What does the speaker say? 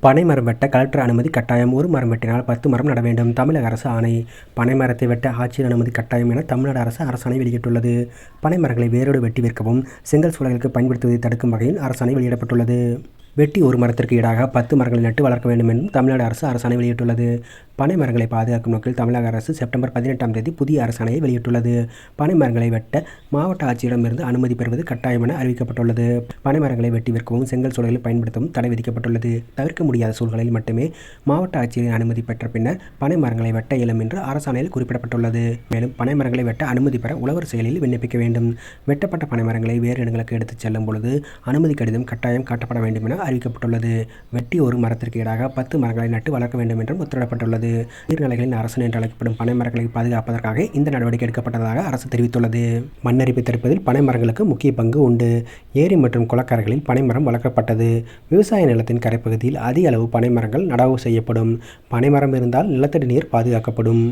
பனை மரம் வெட்ட கலெக்டர் அனுமதி கட்டாயம். ஒரு மரம் வெட்டினால் பத்து மரம் நட வேண்டும். தமிழக அரசு ஆணை. பனை மரத்தை வெட்ட ஆட்சியர் அனுமதி கட்டாயம் என தமிழ்நாடு அரசு அரசாணை வெளியிட்டுள்ளது. பனை மரங்களை வேரோடு வெட்டி விற்கவும் செங்கல் சூழலுக்கு பயன்படுத்துவதை தடுக்கும் வகையில் அரசாணை வெளியிடப்பட்டுள்ளது. வெட்டி ஒரு மரத்திற்கு ஈடாக பத்து மரங்களை நட்டு வளர்க்க வேண்டும் என்றும் தமிழ்நாடு அரசு அரசாணை வெளியிட்டுள்ளது. பனை மரங்களை பாதுகாக்கும் நோக்கில் தமிழக அரசு செப்டம்பர் பதினெட்டாம் தேதி புதிய அரசாணையை வெளியிட்டுள்ளது. பனை மரங்களை வெட்ட மாவட்ட ஆட்சியரிடமிருந்து அனுமதி பெறுவது கட்டாயம் என அறிவிக்கப்பட்டுள்ளது. பனை மரங்களை வெட்டி விற்கவும் செங்கல் சூழலில் பயன்படுத்தவும் தடை விதிக்கப்பட்டுள்ளது. தவிர்க்க முடியாத சூழ்நிலையில் மட்டுமே மாவட்ட ஆட்சியரின் அனுமதி பெற்ற பின்னர் பனை மரங்களை வெட்ட இயலும் என்று அரசாணையில் குறிப்பிடப்பட்டுள்ளது. மேலும் பனை மரங்களை வெட்ட அனுமதி பெற உழவர் செயலில் விண்ணப்பிக்க வேண்டும். வெட்டப்பட்ட பனை மரங்களை வேறு இடங்களுக்கு எடுத்துச் செல்லும் பொழுது அனுமதி கடிதம் கட்டாயம் காட்டப்பட வேண்டும் என அறிவிக்கப்பட்டுள்ளது. வெட்டி ஒரு மரத்திற்கு ஈடாக பத்து மரங்களை நட்டு வளர்க்க வேண்டும் என்றும் உத்தரவிடப்பட்டுள்ளது. நீர்நிலைகளின் அரசன் என்று அழைக்கப்படும் பனை மரங்களை பாதுகாப்பதற்காக இந்த நடவடிக்கை எடுக்கப்பட்டதாக அரசு தெரிவித்துள்ளது. மண்ணரிப்பை தடுப்பதில் பனை மரங்களுக்கு முக்கிய பங்கு உண்டு. ஏரி மற்றும் குளக்கரைகளில் பனைமரம் வளர்க்கப்பட்டது. விவசாய நிலத்தின் கரைப்பகுதியில் அதிக அளவு பனைமரங்கள் நடவு செய்யப்படும். பனைமரம் இருந்தால் நிலத்தடி நீர் பாதுகாக்கப்படும்.